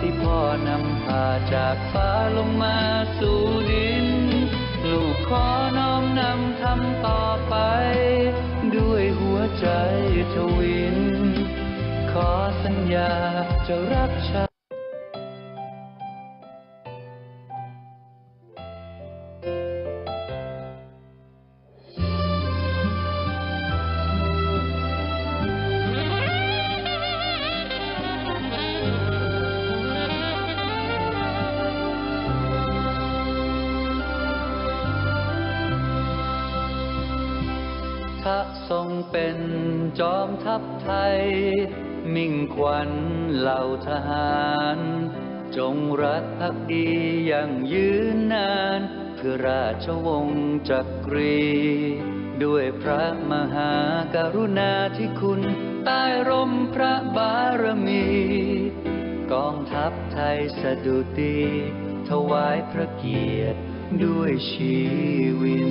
ที่พ่อนำพาจากฟ้าลงมาสู่ดิน ลูกขอน้อมนำทำต่อไป ด้วยหัวใจทวิน ขอสัญญาจะรักชา ทรงเป็นจอมทัพไทย มิ่งขวัญเหล่าทหาร จงรักภักดีอย่างยืนนานเพื่อราชวงศ์จักรี ด้วยพระมหากรุณาธิคุณใต้ร่มพระบารมี กองทัพไทยสะดุดี ถวายพระเกียรติด้วยชีวิน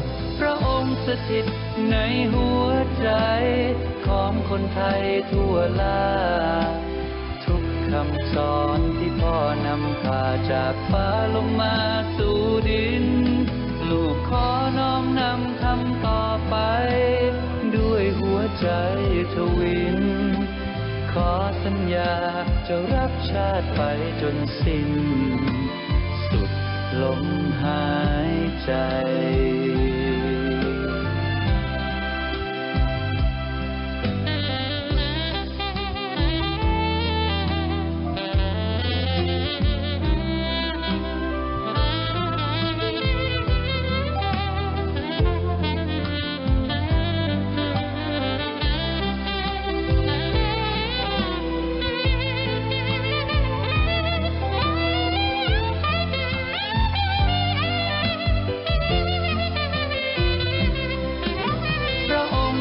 สถิตในหัวใจ ของคนไทยทั่วลา ทุกคำสอนที่พ่อนำพาจากฟ้าลงมาสู่ดิน ลูกขอน้อมนำทำต่อไป ด้วยหัวใจทวิน ขอสัญญาจะรักชาติไปจนสิ้น สุดลมหายใจ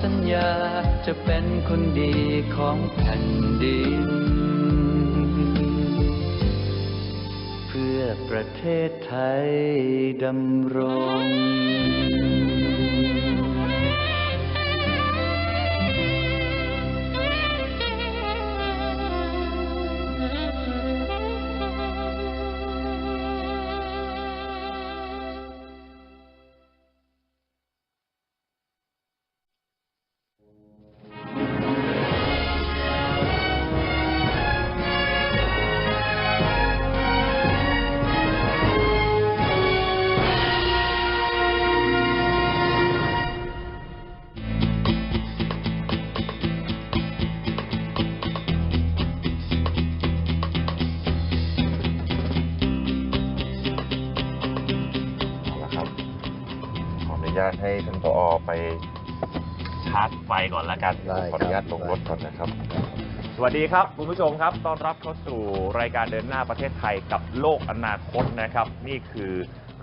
สัญญาจะเป็นคนดีของแผ่นดิน เพื่อประเทศไทยดำรง ญาตให้ท่านผอไปชาร์จไฟก่อนละกันได้ขออนุญาตครับลงรถก่อนนะครับ สวัสดีครับคุณผู้ชมครับต้อนรับเข้าสู่รายการเดินหน้าประเทศไทยกับโลกอนาคตนะครับ นี่คือ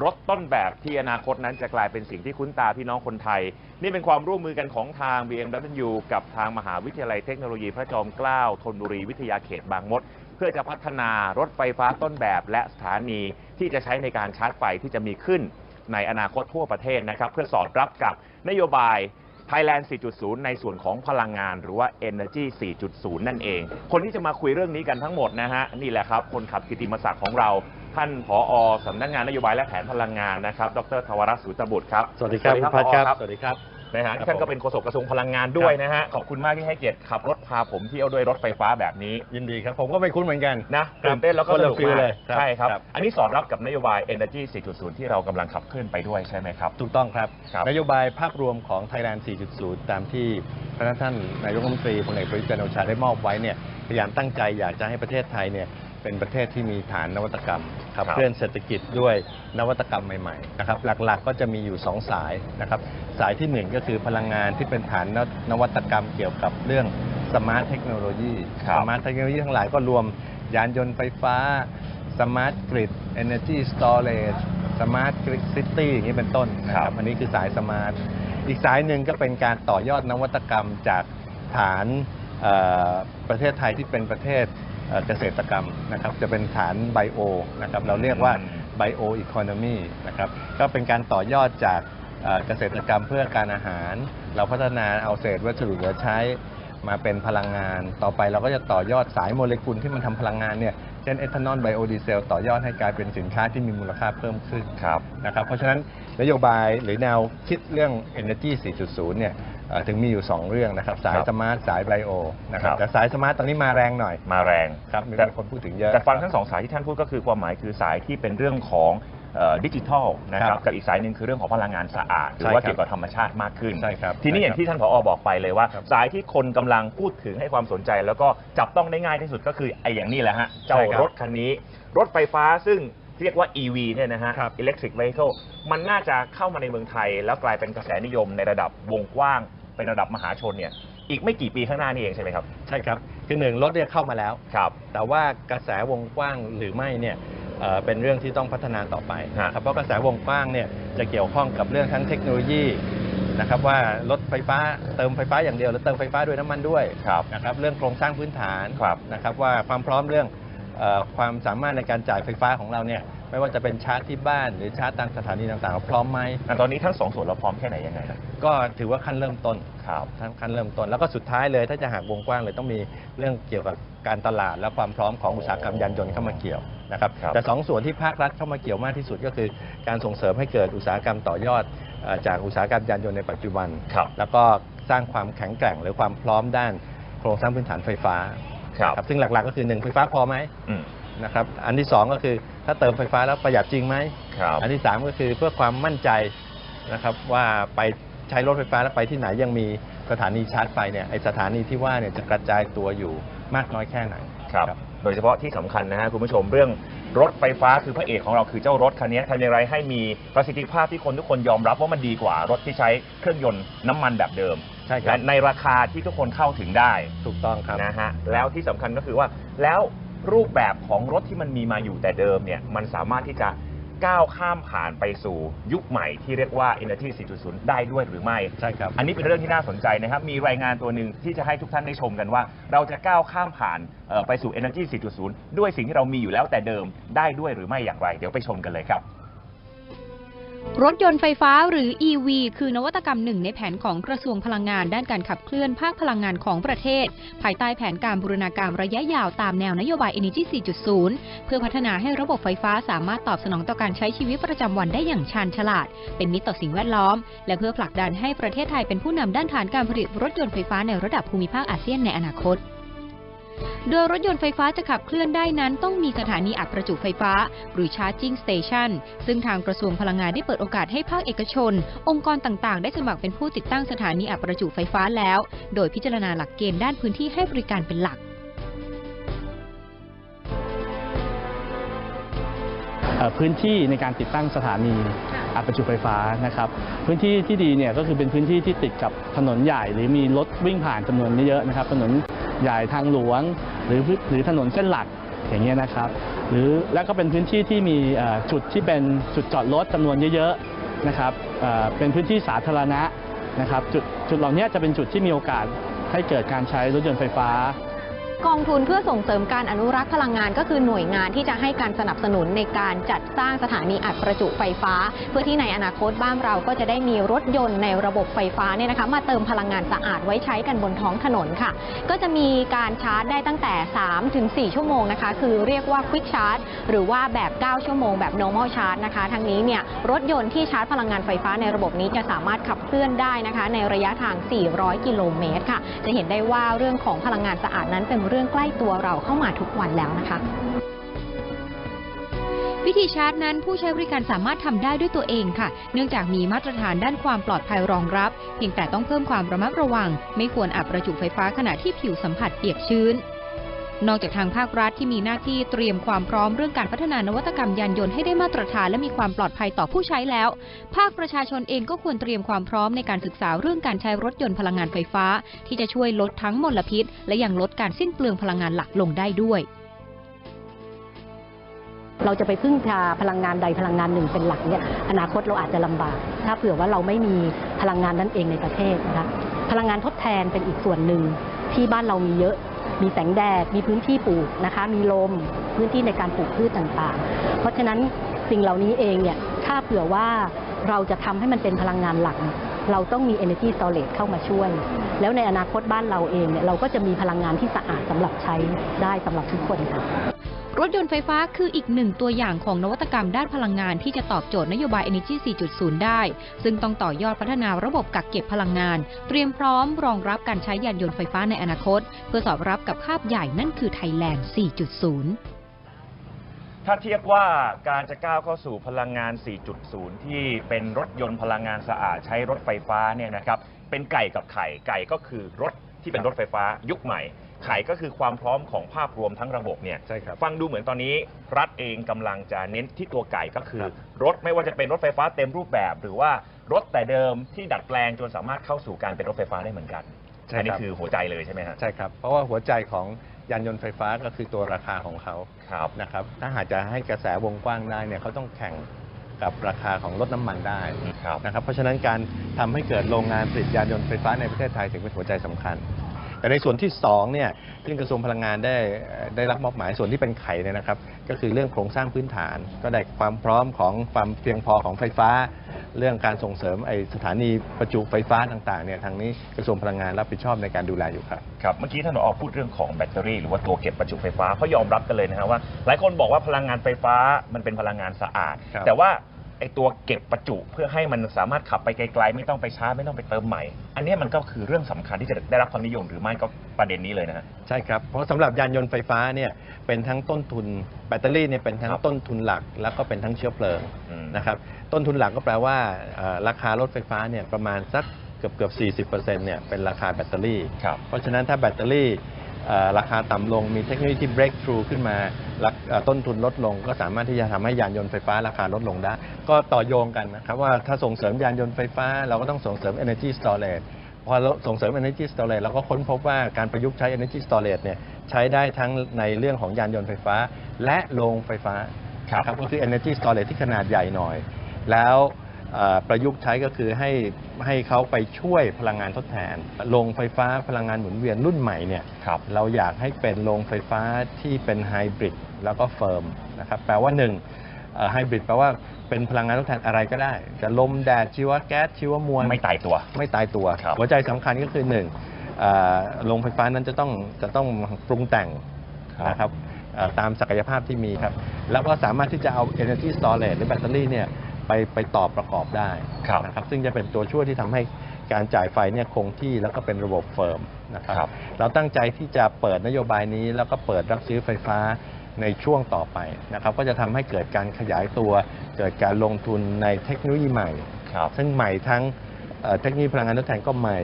รถต้นแบบที่อนาคตนั้นจะกลายเป็นสิ่งที่คุ้นตาพี่น้องคนไทย นี่เป็นความร่วมมือกันของทาง BMW กับทางมหาวิทยาลัยเทคโนโลยีพระจอมเกล้าธนบุรีวิทยาเขตบางมดพื่อจะพัฒนารถไฟฟ้าต้นแบบและสถานีที่จะใช้ในการชาร์จไฟที่จะมีขึ้น ในอนาคตทั่วประเทศนะครับ เพื่อสอดรับกับนโยบาย Thailand 4.0 ในส่วนของพลังงานหรือว่า Energy 4.0 นั่นเอง คนที่จะมาคุยเรื่องนี้กันทั้งหมดนะฮะ นี่แหละครับ คนขับกิติมศักดิ์ของเรา ท่านผอสำนักงานนโยบายและแผนพลังงานนะครับ ดรทวรัตน์สุตบุตรครับ สวัสดีครับสวัสดีคุณพัดครับผอสวัสดีครับ นะฮะครับท่านก็ผมเป็นโฆษกกระทรวงพลังงานด้วยนะฮะขอบคุณมากที่ให้เกียรติขับรถพาผมเที่ยวด้วยรถไฟฟ้าแบบนี้ยินดีครับ ผมก็ไม่คุ้นเหมือนกันนะตื่นเต้นแล้วก็คนสละนุกฟิลมากเลยครับใช่ครับครับอันนี้สอดรับกับนโยบาย Energy 4.0 ที่เรากำลังขับเคลื่อนไปด้วยใช่ไหมครับถูกต้องครับครับนโยบายภาพรวมของ Thailand 4.0 ตามที่พระท่านนายกรัฐมนตรีพลเอกประยุทธ์จันทร์โอชาได้มอบไว้เนี่ยพยายามตั้งใจอยากจะให้ประเทศไทยเนี่ย เป็นประเทศที่มีฐานนวัตกรรมขับครับเคลื่อนเศรษฐกิจด้วยนวัตกรรมใหม่ๆนะครับหลักๆก็จะมีอยู่ 2 สายนะครับสายทีหนึ่1 ก็คือพลังงานที่เป็นฐานนวัตกรรมเกี่ยวกับเรื่องสมาร์ทเทคโนโลยีครับสมาร์ทเทคโนโลยีทั้งหลายก็รวมยานยนต์ไฟฟ้าสมาร์ทกริด Energy Storage สมาร์ทกริดซิตี้อย่างนี้เป็นต้นนะคครัรับบอันนี้คือสายสมาร์ทอีกสายหนึ่งก็เป็นการต่อยอดนวัตกรรมจากฐานเอ่อประเทศไทยที่เป็นประเทศ เอ่อเกษตรกรรมนะครับจะเป็นฐานไบโอนะครับเราเรียกว่าอืมไบโออีโคโนมีนะครับก็เป็นการต่อยอดจากเอ่อเกษตรกรรมเพื่อการอาหาร เราพัฒนาเอาเศษวัสดุเหลือใช้มาเป็นพลังงาน ต่อไปเราก็จะต่อยอดสายโมเลกุลที่มันทำพลังงานเนี่ยเช่นเอทานอลไบโอดีเซลต่อยอดให้กลายเป็นสินค้าที่มีมูลค่าเพิ่มขึ้นครับนะครับเพราะฉะนั้นนโยบายหรือแนวคิดเรื่อง Energy 4.0 เนี่ย เอ่อถึงมีอยู่ 2 เรื่องนะครับ สายครับสมาร์ทสายไบโอนะครับครับ แต่สายสมาร์ทตอนนี้มาแรงหน่อยมาแรง ครับมีแต่ คนพูดถึงเยอะ แต่ฟังทั้งสองสายที่ท่านพูดก็คือความหมายคือสายที่เป็นเรื่องของดิจิทัลนะคครัรับบกับอีกสายหนึ่งคือเรื่องของพลังงานสะอาดหรือใช่ว่าครับเกี่ยวกับธรรมชาติมากขึ้น ใช่ครับทีนี้ใช่อย่างที่ท่านผอบอกไปเลยว่า ครับสายที่คนกำลังพูดถึงให้ความสนใจ แล้วก็จับต้องได้ง่ายที่สุดก็คือไอ้อย่างนี้แหละฮะเจ้าใช่ครับรถคันนี้ รถไฟฟ้าซึ่งเรียกว่า EV เนี่ยนะฮะ ครับ Electric Vehicle มันน่าจะเข้ามาในเมืองไทย แล้วกลายเป็นกระแสนิยมในระดับวงกว้าง เป็นระดับมหาชนเนี่ยอีกไม่กี่ปีข้างหน้านี่เองใช่ไหมครับ ใช่ครับ คือหนึ่งรถเนี่ยเข้ามาแล้ว ครับ แต่ว่ากระแสวงกว้างหรือไม่เนี่ยเอ่อเป็นเรื่องที่ต้องพัฒนาต่อไปฮะ ครับเพราะกระแสวงกว้างเนี่ยจะเกี่ยวข้องกับเรื่องทั้งเทคโนโลยีนะครับว่ารถไฟฟ้าเติมไฟฟ้าอย่างเดียวหรือเติมไฟฟ้าด้วยน้ำมันด้วยครับนะครับเรื่องโครงสร้างพื้นฐานครับนะครับว่าความพร้อมเรื่องเออ ความสามารถในการจ่ายไฟฟ้าของเราเนี่ยไม่ว่าจะเป็นชาร์จที่บ้านหรือชาร์จตามสถานีต่างๆเราพร้อมไหมอะตอนนี้ทั้งสองส่วนเราพร้อมแค่ไหนยังไงครับก็ถือว่าขั้นเริ่มต้นครับทั้งขั้นเริ่มต้น แล้วก็สุดท้ายเลยถ้าจะหากวงกว้างเลยต้องมีเรื่องเกี่ยวกับการตลาด และความพร้อมของอุตสาหกรรมยานยนต์เข้ามาเกี่ยวนะครับครับ แต่สองส่วนที่ภาครัฐเข้ามาเกี่ยวมากที่สุดก็คือ การส่งเสริมให้เกิดอุตสาหกรรมต่อยอดเอ่อจากอุตสาหกรรมยานยนต์ในปัจจุบัน ครับ แล้วก็สร้างความแข็งแกร่งหรือความพร้อมด้านโครงสร้างพื้นฐานไฟฟ้า ครับนะซึ่งหลักๆก็คือหนึ่งไฟฟ้าพอไหมอืม นะครับอันที่สองก็คือถ้าเติมไฟฟ้าแล้วประหยัดจริงไหม ครับอันที่สามก็คือเพื่อความมั่นใจนะครับว่าไปใช้รถไฟฟ้าแล้วไปที่ไหนยังมีสถานีชาร์จไฟเนี่ยไอสถานีที่ว่าเนี่ยจะกระจายตัวอยู่มากน้อยแค่ไหน ครับ โดยเฉพาะที่สำคัญนะฮะคุณผู้ชมเรื่องรถไฟฟ้าคือพระเอกของเราคือเจ้ารถคันนี้ทำอย่างไรให้มีประสิทธิภาพที่คนทุกคนยอมรับว่ามันดีกว่ารถที่ใช้เครื่องยนต์น้ำมันแบบเดิม ใช่ครัและบในราคาที่ทุกคนเข้าถึงได้ถูกต้องครับ นะฮะแล้วที่สำคัญก็คือว่าแล้วรูปแบบของรถที่มันมีมาอยู่แต่เดิมเนี่ยมันสามารถที่จะก้าวข้ามผ่านไปสู่ยุคใหม่ที่เรียกว่า Energy 4.0 ได้ด้วยหรือไม่ ใช่ครับ อันนี้เป็นเรื่องที่น่าสนใจนะครับ มีรายงานตัวหนึ่งที่จะให้ทุกท่านได้ชมกันว่า เราจะก้าวข้ามผ่านเอ่อไปสู่ Energy 4.0 ด้วยสิ่งที่เรามีอยู่แล้วแต่เดิมได้ด้วยหรือไม่อย่างไร เดี๋ยวไปชมกันเลยครับ รถยนต์ไฟฟ้าหรือ EV คือนวัตกรรมหนึ่งในแผนของกระทรวงพลังงานด้านการขับเคลื่อนภาคพลังงานของประเทศ ภายใต้แผนการบูรณาการระยะยาวตามแนวนโยบาย Energy 4.0 เพื่อพัฒนาให้ระบบไฟฟ้าสามารถตอบสนองต่อการใช้ชีวิตประจำวันได้อย่างชาญฉลาด เป็นมิตรต่อสิ่งแวดล้อม และเพื่อผลักดันให้ประเทศไทยเป็นผู้นำด้านฐานการผลิตรถยนต์ไฟฟ้าในระดับภูมิภาคอาเซียนในอนาคต โดยรถยนต์ไฟฟ้าจะขับเคลื่อนได้นั้นต้องมีสถานีอัดประจุไฟฟ้า หรือ Charging Station ซึ่งทางกระทรวงพลังงานได้เปิดโอกาสให้ภาคเอกชน องค์กรต่างๆ ได้สมัครเป็นผู้ติดตั้งสถานีอัดประจุไฟฟ้าแล้ว โดยพิจารณาหลักเกณฑ์ด้านพื้นที่ให้บริการเป็นหลักพื้นที่ในการติดตั้งสถานี อัดประจุไฟฟ้านะครับพื้นที่ที่ดีเนี่ยก็คือเป็นพื้นที่ที่ติดกับถนนใหญ่ หรือมีรถวิ่งผ่านจำนวนเยอะๆนะครับถนนใหญ่ทางหลวง หรือหรือถนนเส้นหลักอย่างเงี้ยนะครับหรือแล้วก็เป็นพื้นที่ที่มีจุดที่เป็นจุดจอดรถจำนวนเยอะๆนะครับเป็นพื้นที่สาธารณะนะครับจุดจุดเหล่านี้จะเป็นจุดที่มีโอกาสให้เกิดการใช้รถยนต์ไฟฟ้า กองทุนเพื่อส่งเสริมการอนุรักษ์พลังงานก็คือหน่วยงานที่จะให้การสนับสนุนในการจัดสร้างสถานีอัดประจุไฟฟ้า เพื่อที่ในอนาคตบ้านเราก็จะได้มีรถยนต์ในระบบไฟฟ้าเนี่ยนะคะ มาเติมพลังงานสะอาดไว้ใช้กันบนท้องถนนค่ะ ก็จะมีการชาร์จได้ตั้งแต่3ถึง4ชั่วโมงนะคะ คือเรียกว่า Quick Charge หรือว่าแบบ 9 ชั่วโมงแบบ normal charge นะคะทั้งนี้เนี่ยรถยนต์ที่ชาร์จพลังงานไฟฟ้าในระบบนี้จะสามารถขับเคลื่อนได้นะคะ ในระยะทาง 400 กิโลเมตรค่ะ จะเห็นได้ว่าเรื่องของพลังงานสะอาดนั้นเป็นเรื่องใกล้ตัวเราเข้ามาทุกวันแล้วนะคะ วิธีชาร์จนั้นผู้ใช้บริการสามารถทำได้ด้วยตัวเองค่ะ เนื่องจากมีมาตรฐานด้านความปลอดภัยรองรับ เพียงแต่ต้องเพิ่มความระมัดระวัง ไม่ควรอับประจุไฟฟ้าขณะที่ผิวสัมผัสเปียกชื้น นอกจากทางภาครัฐที่มีหน้าที่เตรียมความพร้อมเรื่องการพัฒนานวัตกรรมยานยนต์ให้ได้มาตรฐานและมีความปลอดภัยต่อผู้ใช้แล้ว ภาคประชาชนเองก็ควรเตรียมความพร้อมในการศึกษาเรื่องการใช้รถยนต์พลังงานไฟฟ้า ที่จะช่วยลดทั้งมลพิษ และยังลดการสิ้นเปลืองพลังงานหลักลงได้ด้วยเราจะไปพึ่งพาพลังงานใดพลังงานหนึ่งเป็นหลักเนี่ยอนาคตเราอาจจะลำบาก ถ้าเผื่อว่าเราไม่มีพลังงานนั้นเองในประเทศนะคะพลังงานทดแทนเป็นอีกส่วนหนึ่งที่บ้านเรามีเยอะ มีแสงแดด มีพื้นที่ปลูกนะคะ มีลม พื้นที่ในการปลูกพืชต่างๆ เพราะฉะนั้นสิ่งเหล่านี้เองเนี่ย ถ้าเผื่อว่าเราจะทำให้มันเป็นพลังงานหลัก เราต้องมี energy storage เข้ามาช่วย แล้วในอนาคตบ้านเราเองเนี่ย เราก็จะมีพลังงานที่สะอาดสำหรับใช้ได้สำหรับทุกคนค่ะ รถยนต์ไฟฟ้าคืออีกหนึ่งตัวอย่างของนวัตกรรมด้านพลังงานที่จะตอบโจทย์นโยบาย Energy 4.0 ได้ ซึ่งต้องต่อยอดพัฒนาระบบกักเก็บพลังงาน เตรียมพร้อมรองรับการใช้ยานยนต์ไฟฟ้าในอนาคต เพื่อสอบรับกับภาพใหญ่นั่นคือไทยแลนด์ 4.0ถ้าเทียบว่าการจะก้าวเข้าสู่พลังงาน 4.0 ที่เป็นรถยนต์พลังงานสะอาดใช้รถไฟฟ้าเนี่ยนะครับ เป็นไก่กับไข่ ไก่ก็คือรถที่เป็นรถไฟฟ้ายุคใหม่ ไข่ก็คือความพร้อมของภาพรวมทั้งระบบเนี่ยใช่ครับ ฟังดูเหมือนตอนนี้ รัฐเองกำลังจะเน้นที่ตัวไก่ก็คือ ครับรถไม่ว่าจะเป็นรถไฟฟ้าเต็มรูปแบบ หรือว่ารถแต่เดิมที่ดัดแปลงจนสามารถเข้าสู่การเป็นรถไฟฟ้าได้เหมือนกันใช่อันนี้ครับคือหัวใจเลยใช่ไหมฮะใช่ครับ เพราะว่าหัวใจของยานยนต์ไฟฟ้าก็คือตัวราคาของเขาครับ นะครับ ถ้าหากจะให้กระแสวงกว้างได้เนี่ยเขาต้องแข่งกับราคาของรถน้ำมันได้ครับ นะครับ เพราะฉะนั้นการทำให้เกิดโรงงานผลิตยานยนต์ไฟฟ้าในประเทศไทยถึงเป็นหัวใจสำคัญ แต่ในส่วนที่2เนี่ยซึ่งกระทรวงพลังงานได้เอ่อได้รับมอบหมายส่วนที่เป็นไข่เนี่ยนะครับ ก็คือเรื่องโครงสร้างพื้นฐาน ก็ได้ความพร้อมของความเพียงพอของไฟฟ้า เรื่องการส่งเสริมไอสถานีประจุไฟฟ้าต่างๆเนี่ยทางนี้กระทรวงพลังงานรับผิดชอบในการดูแลอยู่ครับครับเมื่อกี้ท่านผอพูดเรื่องของแบตเตอรี่หรือว่าตัวเก็บประจุไฟฟ้าเขายอมรับกันเลยนะฮะว่า หลายคนบอกว่าพลังงานไฟฟ้ามันเป็นพลังงานสะอาดครับแต่ว่า ไอตัวเก็บประจุเพื่อให้มันสามารถขับไปไกลๆ ไม่ต้องไปชาร์จไม่ต้องไปเติมใหม่ อันนี้มันก็คือเรื่องสำคัญที่จะได้รับความนิยมหรือไม่ก็ประเด็นนี้เลยนะฮะ ใช่ครับ เพราะสำหรับยานยนต์ไฟฟ้าเนี่ยเป็นทั้งต้นทุนแบตเตอรี่เนี่ยเป็นทั้งครับต้นทุนหลัก แล้วก็เป็นทั้งเชื้อเพลิงอืม นะครับต้นทุนหลักก็แปลว่าเอ่อราคารถไฟฟ้าเนี่ยประมาณสักเกือบเกือบ40%เนี่ยเป็นราคาแบตเตอรี่ ครับ เพราะฉะนั้นถ้าแบตเตอรี่เอ่อราคาต่ำลงมีเทคโนโลยีที่ breakthrough ขึ้นมาราเอ่อ ต้นทุนลดลง ก็สามารถที่จะทำให้ยานยนต์ไฟฟ้าราคาลดลงได้ ก็ต่อโยงกันนะครับว่าถ้าส่งเสริมยานยนต์ไฟฟ้า เราก็ต้องส่งเสริม energy storage พอเราส่งเสริม energy storage เราก็ค้นพบว่าการประยุกต์ใช้ energy storage เนี่ยใช้ได้ทั้งในเรื่องของยานยนต์ไฟฟ้า และโรงไฟฟ้าครับก็คือ energy storage ที่ขนาดใหญ่หน่อย แล้ว ประยุกต์ใช้ก็คือให้ให้เขาไปช่วยพลังงานทดแทนโรงไฟฟ้าพลังงานหมุนเวียนรุ่นใหม่เนี่ยครับเราอยากให้เป็นโรงไฟฟ้าที่เป็นไฮบริดแล้วก็เฟิร์มนะครับแปลว่าหนึ่งไฮบริดแปลว่าเป็นพลังงานทดแทนอะไรก็ได้ จะลมแดดชีวแก๊สชีวมวลไม่ตายตัว ไม่ตายตัวครับหัวใจสำคัญก็คือหนึ่งเอ่อโรงไฟฟ้านั้นจะต้องจะต้องปรุงแต่งครับนะครับเอ่อตามศักยภาพที่มีครับ แล้วก็สามารถที่จะเอา energy storage หรือแบตเตอรี่เนี่ย ไปไปต่อประกอบได้ครับนะครับซึ่งจะเป็นตัวช่วยที่ทำให้การจ่ายไฟเนี่ยคงที่แล้วก็เป็นระบบเฟิร์มนะครับครับเราตั้งใจที่จะเปิดนโยบายนี้ แล้วก็เปิดรับซื้อไฟฟ้าในช่วงต่อไปนะครับก็จะทำให้เกิดการขยายตัว เกิดการลงทุนในเทคโนโลยีใหม่ครับซึ่งใหม่ทั้งเอ่อเทคโนโลยีพลังงานทดแทนก็ใหม่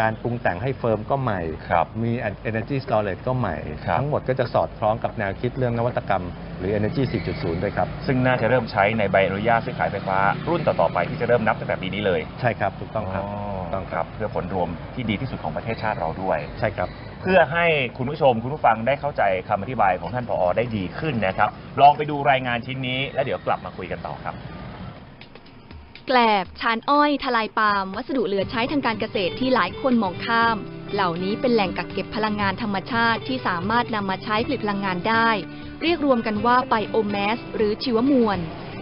การปรุงแต่งให้เฟิร์มก็ใหม่ ครับมี energy storage ก็ใหม่ ครับ ทั้งหมดก็จะสอดคล้องกับแนวคิดเรื่องนวัตกรรม หรือ energy 4.0 ด้วยครับ ซึ่งน่าจะเริ่มใช้ในใบอนุญาตซื้อขายไฟฟ้า รุ่นต่อๆไปที่จะเริ่มนับตั้งแต่ปีนี้เลยใช่ครับ ถูกต้องครับอ๋อถูกต้องคครัรับบเพื่อผลรวมที่ดีที่สุดของประเทศชาติเราด้วย ใช่ครับ เพื่อให้คุณผู้ชมคุณผู้ฟังได้เข้าใจคำอธิบายของท่านผอ ได้ดีขึ้นนะครับ ลองไปดูรายงานชิ้นนี้ แล้วเดี๋ยวกลับมาคุยกันต่อครับ แกลบ ชานอ้อย ทลายปาล์ม วัสดุเหลือใช้ทางการเกษตรที่หลายคนมองข้าม เหล่านี้เป็นแหล่งกักเก็บพลังงานธรรมชาติที่สามารถนำมาใช้ผลิตพลังงานได้ เรียกรวมกันว่าไบโอแมส หรือชีวมวล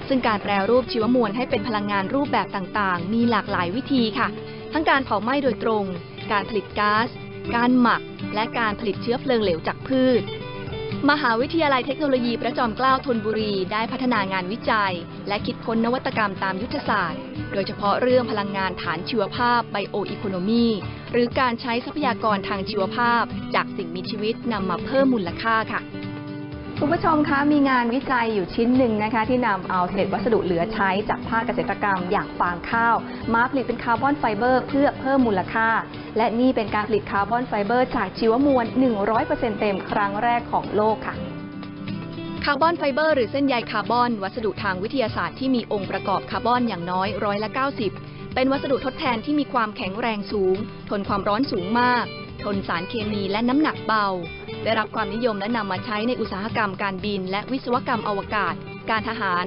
ซึ่งการแปรรูปชีวมวลให้เป็นพลังงานรูปแบบต่างๆ มีหลากหลายวิธีค่ะ ทั้งการเผาไหม้โดยตรง การผลิตก๊าซ การหมัก และการผลิตเชื้อเพลิงเหลวจากพืช มหาวิทยาลัยเทคโนโลยีพระจอมเกล้าธนบุรีได้พัฒนางานวิจัย และคิดค้นนวัตกรรมตามยุทธศาสตร์ โดยเฉพาะเรื่องพลังงานฐานชีวภาพไบโออีโคโนมีหรือการใช้ทรัพยากรทางชีวภาพ จากสิ่งมีชีวิตนำมาเพิ่มมูลค่าค่ะ คุณผู้ชมคะมีงานวิจัยอยู่ชิ้นหนึ่งนะคะ ที่นำเอาเศษวัสดุเหลือใช้จากภาคเกษตรกรรม อย่างฟางข้าว มาผลิตเป็นคาร์บอนไฟเบอร์ เพื่อเพิ่มมูลค่า และนี่เป็นการผลิตคาร์บอนไฟเบอร์ จากชีวมวล 100%เต็มครั้งแรกของโลกค่ะคาร์บอนไฟเบอร์หรือเส้นใยคาร์บอน วัสดุทางวิทยาศาสตร์ที่มีองค์ประกอบคาร์บอนอย่างน้อยร้อยละ90 เป็นวัสดุทดแทนที่มีความแข็งแรงสูง ทนความร้อนสูงมาก ทนสารเคมีและน้ำหนักเบา ได้รับความนิยมและนำมาใช้ในอุตสาหกรรมการบิน และวิศวกรรมอวกาศ การทหาร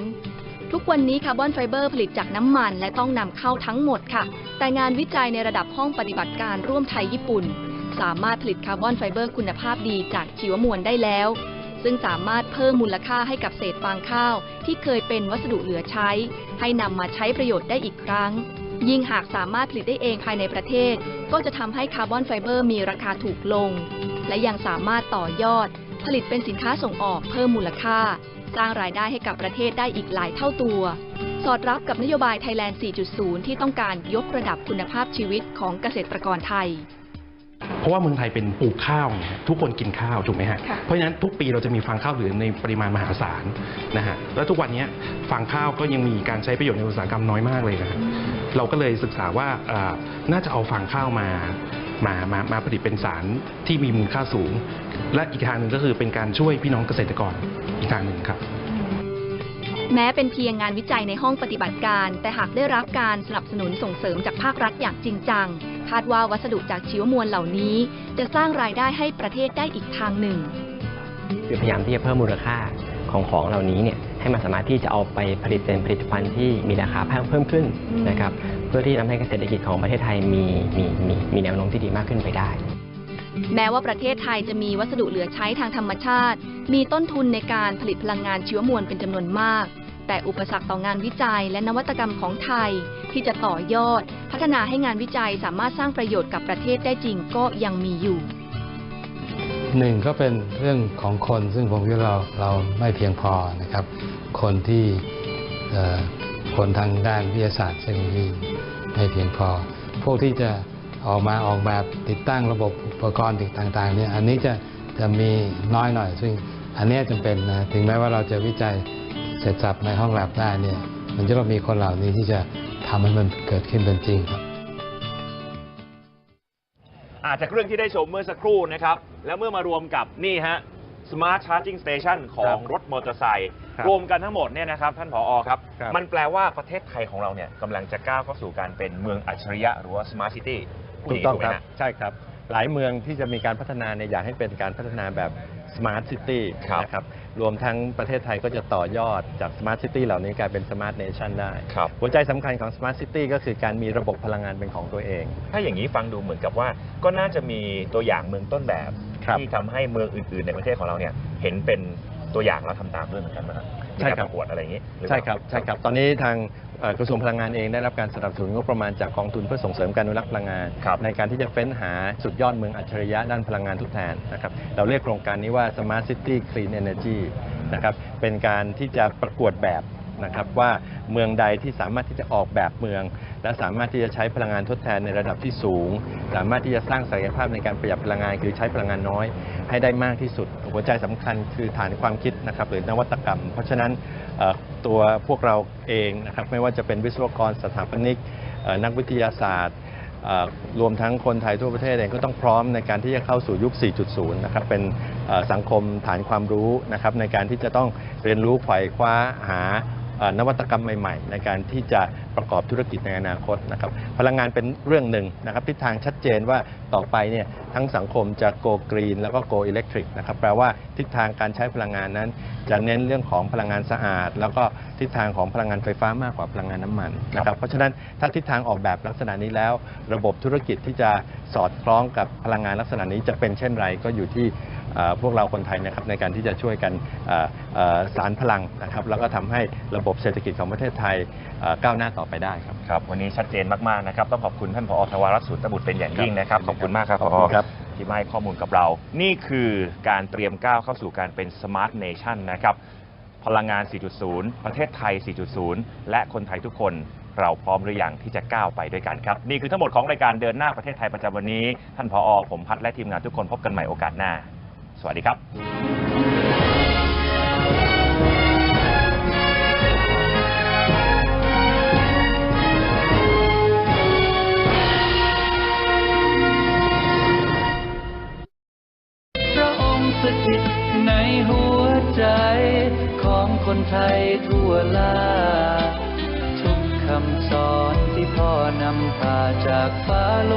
ทุกวันนี้คาร์บอนไฟเบอร์ผลิตจากน้ำมันและต้องนำเข้าทั้งหมดค่ะ แต่งานวิจัยในระดับห้องปฏิบัติการร่วมไทยญี่ปุ่น สามารถผลิตคาร์บอนไฟเบอร์คุณภาพดีจากชีวมวลได้แล้ว ซึ่งสามารถเพิ่มมูลค่าให้กับเศษฟางข้าว ที่เคยเป็นวัสดุเหลือใช้ ให้นำมาใช้ประโยชน์ได้อีกครั้งยิ่งหากสามารถผลิตได้เองภายในประเทศ ก็จะทำให้คาร์บอนไฟเบอร์มีราคาถูกลง และยังสามารถต่อยอด ผลิตเป็นสินค้าส่งออกเพิ่มมูลค่า สร้างรายได้ให้กับประเทศได้อีกหลายเท่าตัว สอดรับกับนโยบาย Thailand 4.0 ที่ต้องการยกระดับคุณภาพชีวิตของเกษตรกรไทยเพราะว่าเมืองไทยเป็นปลูกข้าวไงฮะทุกคนกินข้าวถูกไหมฮะค่ะเพราะฉะนั้นทุกปีเราจะมีฟางข้าวเหลือในปริมาณมหาศาลนะฮะแล้วทุกวันนี้ฟางข้าวก็ยังมีการใช้ประโยชน์ในอุตสาหกรรมน้อยมากเลยนะฮะเราก็เลยศึกษาว่าอ่าน่าจะเอาฟางข้าวมา มามามาผลิตเป็นสารที่มีมูลค่าสูง และอีกทางหนึ่งก็คือเป็นการช่วยพี่น้องเกษตรกรอีกทางหนึ่งครับ แม้เป็นเพียงงานวิจัยในห้องปฏิบัติการ แต่หากได้รับการสนับสนุนส่งเสริมจากภาครัฐอย่างจริงจัง คาดว่าวัสดุจากชีวมวลเหล่านี้ จะสร้างรายได้ให้ประเทศได้อีกทางหนึ่งคือพยายามที่จะเพิ่มมูลค่าของของเหล่านี้เนี่ย ให้มันสามารถที่จะเอาไปผลิตเป็นผลิตภัณฑ์ที่มีราคาเพิ่มเพิ่มขึ้นนะครับเพื่อที่ทำให้เศรษฐกิจของประเทศไทยมีมีมีมีแนวโน้มที่ดีมากขึ้นไปได้ แม้ว่าประเทศไทยจะมีวัสดุเหลือใช้ทางธรรมชาติ มีต้นทุนในการผลิตพลังงานชีวมวลเป็นจำนวนมาก แต่อุปสรรคต่องานวิจัยและนวัตกรรมของไทย ที่จะต่อยอด พัฒนาให้งานวิจัยสามารถสร้างประโยชน์กับประเทศได้จริงก็ยังมีอยู่ หนึ่งก็เป็นเรื่องของคนซึ่งผมคิดว่าเราเราไม่เพียงพอนะครับ คนที่คนทางด้านวิทยาศาสตร์เทคโนโลยีไม่เพียงพอ พวกที่จะออกมาออกแบบติดตั้งระบบอุปกรณ์ต่างๆเนี่ยอันนี้จะจะมีน้อยหน่อย ซึ่งอันนี้ยจำเป็นนะถึงแม้ว่าเราจะวิจัยเสร็จสับในห้องแลบได้เนี่ยมันจะต้องมีคนเหล่านี้ที่จะทำให้มันเกิดขึ้นเป็นจริงครับ อาจจากเรื่องที่ได้ชมเมื่อสักครู่นะครับ แล้วเมื่อมารวมกับนี่ฮะ Smart Charging Station ของรถมอเตอร์ไซค์ครับรวมกันทั้งหมดเนี่ยนะครับ ท่านผออครับ ครับ มันแปลว่าประเทศไทยของเราเนี่ยกำลังจะก้าวเข้าสู่การเป็นเมืองอัจฉริยะหรือว่า Smart City พูดถูย่ากงนี้ต้องไหมครับฮะ ใช่ครับ หลายเมืองที่จะมีการพัฒนาเนี่ยอยากให้เป็นการพัฒนาแบบ Smart City ครับ นะครับ รวมทั้งประเทศไทยก็จะต่อยอดจาก Smart City เหล่านี้กลายเป็น Smart Nation ได้ ครับ หัวใจสำคัญของ Smart City ก็คือการมีระบบพลังงานเป็นของตัวเอง ถ้าอย่างนี้ฟังดูเหมือนกับว่า ก็น่าจะมีตัวอย่างเมืองต้นแบบ ครับ ที่ทำให้เมืองอื่นๆ ในประเทศของเราเนี่ยเห็นเป็นตัวอย่างแล้วทำตามด้วยเหมือนกันนะครับ มีใช่การครัปบระกวดอะไรอย่างนี้หอเปใช่ล่าครับใช่ครับ ตอนนี้ทางเอ่อกระทรวงพลังงานเองได้รับการสนับสนุนงบประมาณจากกองทุนเพื่อส่งเสริมการอนุรักษ์พลังงาน ครับในการที่จะเฟ้นหาสุดยอดเมืองอัจฉริยะด้านพลังงานทดแทนนะครับเราเรียกโครงการนี้ว่า Smart City Clean Energy นะครับเป็นการที่จะประกวดแบบนะครับว่าเมืองใดที่สามารถที่จะออกแบบเมือง และสามารถที่จะใช้พลังงานทดแทนในระดับที่สูง สามารถที่จะสร้างศักยภาพในการประหยัดพลังงาน คือใช้พลังงานน้อย ให้ได้มากที่สุด หัวใจสำคัญคือฐานความคิดนะครับหรือนวัตกรรม เพราะฉะนั้นตัวพวกเราเองนะครับไม่ว่าจะเป็นวิศวกรสถาปนิกนักวิทยาศาสตร์รวมทั้งคนไทยทั่วประเทศเองก็ต้องพร้อมในการที่จะเข้าสู่ยุค 4.0 นะครับ เป็นสังคมฐานความรู้นะครับในการที่จะต้องเรียนรู้ไขว่คว้าหา นวัตกรรมใหม่ๆ ในการที่จะประกอบธุรกิจในอนาคตนะครับพลังงานเป็นเรื่องหนึ่งนะครับทิศทางชัดเจนว่าต่อไปเนี่ยทั้งสังคมจะ go green แล้วก็ go electric นะครับแปลว่าทิศทางการใช้พลังงานนั้น จะเน้นเรื่องของพลังงานสะอาด แล้วก็ทิศทางของพลังงานไฟฟ้ามากกว่าพลังงานน้ำมันนะครับเพราะฉะนั้นถ้าทิศทางออกแบบลักษณะนี้แล้ว ระบบธุรกิจที่จะสอดคล้องกับพลังงานลักษณะนี้จะเป็นเช่นไรก็อยู่ที่เอ่อพวกเราคนไทยนะครับในการที่จะช่วยกันเอ่อเอ่อสารพลังนะครับแล้วก็ทำให้ระบบเศรษฐกิจของประเทศไทยเอ่อก้าวหน้าต่อไปได้ครับครับ วันนี้ชัดเจนมากๆนะครับต้องขอบคุณท่านผอธวรัตน์สุตบุตรเป็นอย่างยิ่งนะครับขอบคุณมากครับขอบคุณครับที่มาให้ข้อมูลกับเรา นี่คือการเตรียมก้าวเข้าสู่การเป็น Smart Nation นะครับพลังงาน 4.0 ประเทศไทย 4.0 และคนไทยทุกคนเราพร้อมหรือยังที่จะก้าวไปด้วยกันครับ นี่คือทั้งหมดของรายการเดินหน้าประเทศไทยประจำวันนี้ ท่านผอ ผมพัฒน์และทีมงานทุกคนพบกันใหม่โอกาสหน้า สวัสดีครับ